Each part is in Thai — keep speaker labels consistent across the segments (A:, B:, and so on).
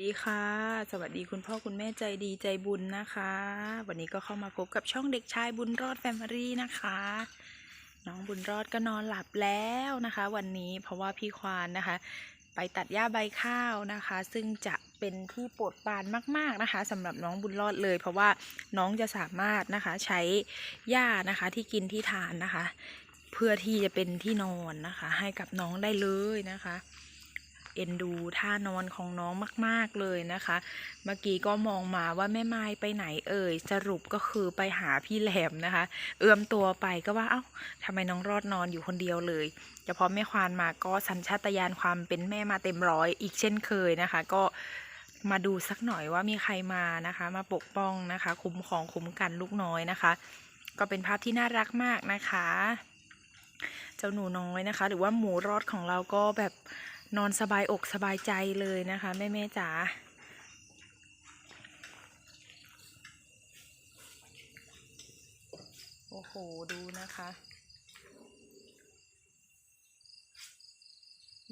A: ดีค่ะ สวัสดีคุณพ่อคุณแม่ใจดีใจบุญนะคะ วันนี้ก็เข้ามาพบกับช่องเด็กชายบุญรอดแฟมิลี่นะคะ น้องบุญรอดก็นอนหลับแล้วนะคะ วันนี้เพราะว่าพี่ควานนะคะ ไปตัดหญ้าใบข้าวนะคะ ซึ่งจะเป็นที่โปรดปานมาก ๆนะคะสำหรับน้องบุญรอดเลย เพราะว่าน้องจะสามารถนะคะใช้หญ้านะคะที่กินที่ทานนะคะ เพื่อที่จะเป็นที่นอนนะคะ ให้กับน้องได้เลยนะคะ เอ็นดูท่านอนของน้องมาก ๆเลยนะคะ เมื่อกี้ก็มองมาว่าแม่ไม้ไปไหนเอ่ย สรุปก็คือไปหาพี่แหลมนะคะ เอื้อมตัวไปก็ว่าเอ้าทำไมน้องรอดนอนอยู่คนเดียวเลยแต่พอแม่ควานมาก็สัญชาตญาณความเป็นแม่มาเต็มร้อยอีกเช่นเคยนะคะ ก็มาดูสักหน่อยว่ามีใครมานะคะ มาปกป้องนะคะ คุ้มของคุ้มกันลูกน้อยนะคะ ก็เป็นภาพที่น่ารักมากนะคะ เจ้าหนูน้อยนะคะ หรือว่าหมูรอดของเราก็แบบ นอนสบายอกสบายใจเลยนะคะ แม่แม่จ๋าโอ้โห ดูนะคะ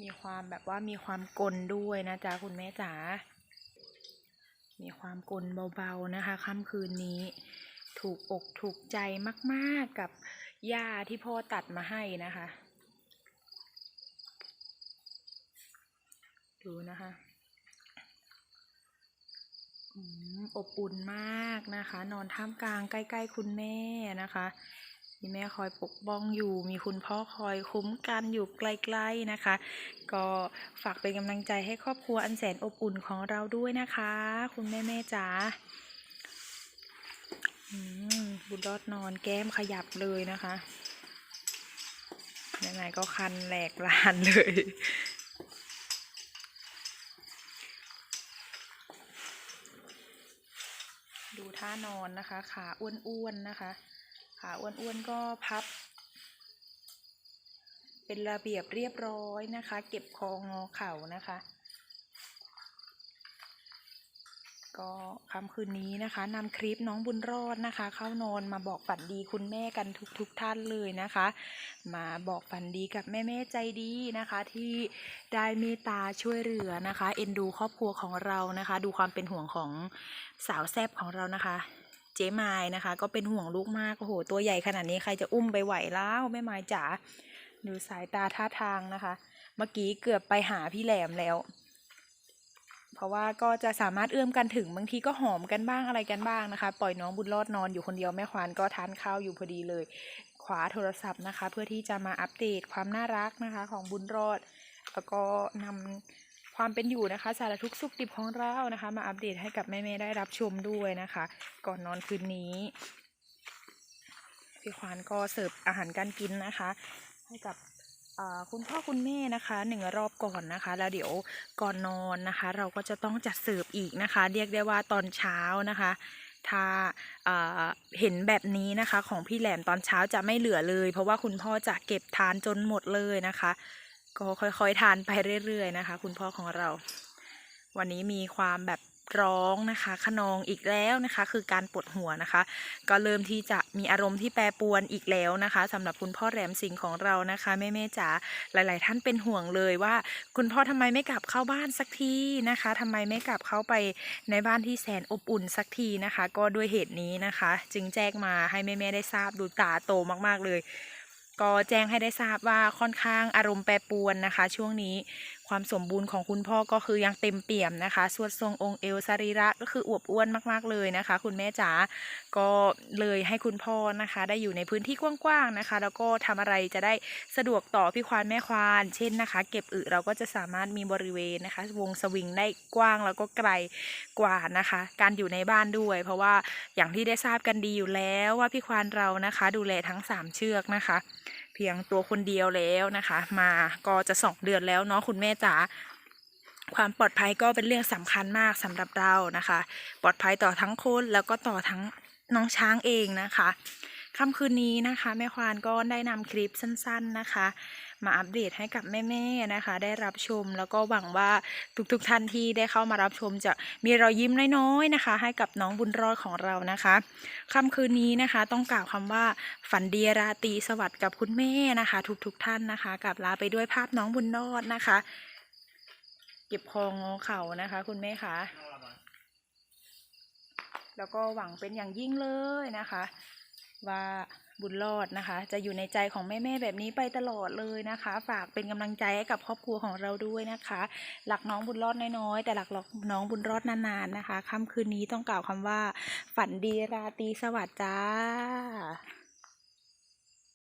A: มีความแบบว่ามีความกลนด้วยนะจ๊ะคุณแม่จ๋ามีความกลนเบาๆนะคะค่ำคืนนี้ ถูกอกถูกใจมากๆกับหญ้าที่พ่อตัดมาให้นะคะ ดูนะคะอืมอบอุ่นมากนะคะ นอนท่ามกลางใกล้ๆคุณแม่นะคะ มีแม่คอยปกป้องอยู่ มีคุณพ่อคอยคุ้มกันอยู่ใกล้ๆนะคะ ก็ฝากเป็นกำลังใจให้ครอบครัวอันแสนอบอุ่นของเราด้วยนะคะ คุณแม่แม่จ๋าอืมบุญรอดนอนแก้มขยับเลยนะคะยังไงก็คันแหลกลานเลย ดูท่านอนนะคะ ขาอ้วนๆนะคะ ขาอ้วนๆก็พับ เป็นระเบียบเรียบร้อยนะคะ เก็บคองอเข่านะคะ ก็ค่ำคืนนี้นะคะนำคลิปน้องบุญรอดนะคะ เข้านอนมาบอกฝันดีคุณแม่กันทุกๆทท่านเลยนะคะ มาบอกฝันดีกับแม่แม่ใจดีนะคะ ที่ได้เมตตาช่วยเหลือนะคะ เอ็นดูครอบครัวของเรานะคะ ดูความเป็นห่วงของสาวแซบของเรานะคะเจ๊ไม้นะคะ ก็เป็นห่วงลูกมากโอ้โหตัวใหญ่ขนาดนี้ใครจะอุ้มไปไหวแล้วแม่ไม้จ๋าดูสายตาท่าทางนะคะ เมื่อกี้เกือบไปหาพี่แหลมแล้ว เพราะว่าก็จะสามารถเอื้อมกันถึงบางทีก็หอมกันบ้างอะไรกันบ้างนะคะ ปล่อยน้องบุญรอดนอนอยู่คนเดียวแม่ควานก็ทานข้าวอยู่พอดีเลย ขวาโทรศัพท์นะคะ เพื่อที่จะมาอัปเดตความน่ารักนะคะ ของบุญรอด แล้วก็นำความเป็นอยู่นะคะ สารทุกสุขดิบของเรานะคะ มาอัปเดตให้กับแม่ๆได้รับชมด้วยนะคะ ก่อนนอนคืนนี้พี่ควานก็เสิร์ฟอาหารการกินนะคะ ให้กับ คุณพ่อคุณแม่นะคะหนึ่งรอบก่อนนะคะ แล้วเดี๋ยวก่อนนอนนะคะ เราก็จะต้องจัดเสิร์ฟอีกนะคะ เรียกได้ว่าตอนเช้านะคะ ถ้าเห็นแบบนี้นะคะ ของพี่แหลมตอนเช้าจะไม่เหลือเลย เพราะว่าคุณพ่อจะเก็บทานจนหมดเลยนะคะ ก็ค่อยๆทานไปเรื่อยๆนะคะ คุณพ่อของเรา วันนี้มีความแบบ ร้องนะคะขนองอีกแล้วนะคะ คือการปวดหัวนะคะ ก็เริ่มที่จะมีอารมณ์ที่แปรปวนอีกแล้วนะคะสำหรับคุณพ่อแหลมสิงของเรานะคะแม่แม่จ๋าหลาย ๆ ท่านเป็นห่วงเลยว่า คุณพ่อทำไมไม่กลับเข้าบ้านสักทีนะคะทำไมไม่กลับเข้าไปในบ้านที่แสนอบอุ่นสักทีนะคะ ก็ด้วยเหตุนี้นะคะ จึงแจ้งมาให้แม่ๆได้ทราบดูตาโตมาก ๆ เลยก็แจ้งให้ได้ทราบว่าค่อนข้างอารมณ์แปรปรวนนะคะ ช่วงนี้ ความสมบูรณ์ของคุณพ่อก็คือยังเต็มเปี่ยมนะคะสวดทรงองค์เอวสรีระก็คืออวบอ้วนมากๆเลยนะคะ คุณแม่จ๋าก็เลยให้คุณพ่อนะคะ ได้อยู่ในพื้นที่กว้างๆนะคะ แล้วก็ทำอะไรจะได้สะดวกต่อพี่ควานแม่ควาน เช่นนะคะ เก็บอึเราก็จะสามารถมีบริเวณนะคะ วงสวิงได้กว้างแล้วก็ไกลกว่านะคะ การอยู่ในบ้านด้วย เพราะว่าอย่างที่ได้ทราบกันดีอยู่แล้วว่าพี่ควานเรานะคะ ดูแลทั้งสามเชือกนะคะ พียงตัวคนเดียวแล้วนะคะ มาก็จะสองเดือนแล้วเนาะคุณแม่จ๋าความปลอดภัยก็เป็นเรื่องสำคัญมากสำหรับเรานะคะ ปลอดภัยต่อทั้งคนแล้วก็ต่อทั้งน้องช้างเองนะคะค่ำคืนนี้นะคะ แม่ควานก็ได้นำคลิปสั้น ๆนะคะ มาอัปเดตให้กับแม่ๆนะคะ ได้รับชมแล้วก็หวังว่าทุกๆท่านที่ได้เข้ามารับชมจะมีรอยยิ้มน้อยๆนะคะ ให้กับน้องบุญรอดของเรานะคะค่ำคืนนี้นะคะ ต้องกล่าวคำว่าฝันดีราตรีสวัสดิ์กับคุณแม่นะคะ ทุกๆท่านนะคะกลับลาไปด้วยภาพน้องบุญรอดนะคะ เก็บคองอเข่านะคะ คุณแม่คะแล้วก็หวังเป็นอย่างยิ่งเลยนะคะ ว่าบุญรอดนะคะ จะอยู่ในใจของแม่ๆแบบนี้ไปตลอดเลยนะคะ ฝากเป็นกำลังใจให้กับครอบครัวของเราด้วยนะคะ หลักน้องบุญรอดน้อยๆแต่หลักหล่อน้องบุญรอดนานๆนะคะ ค่ำคืนนี้ต้องกล่าวคำว่า ฝันดีราตรีสวัสดิ์จ้า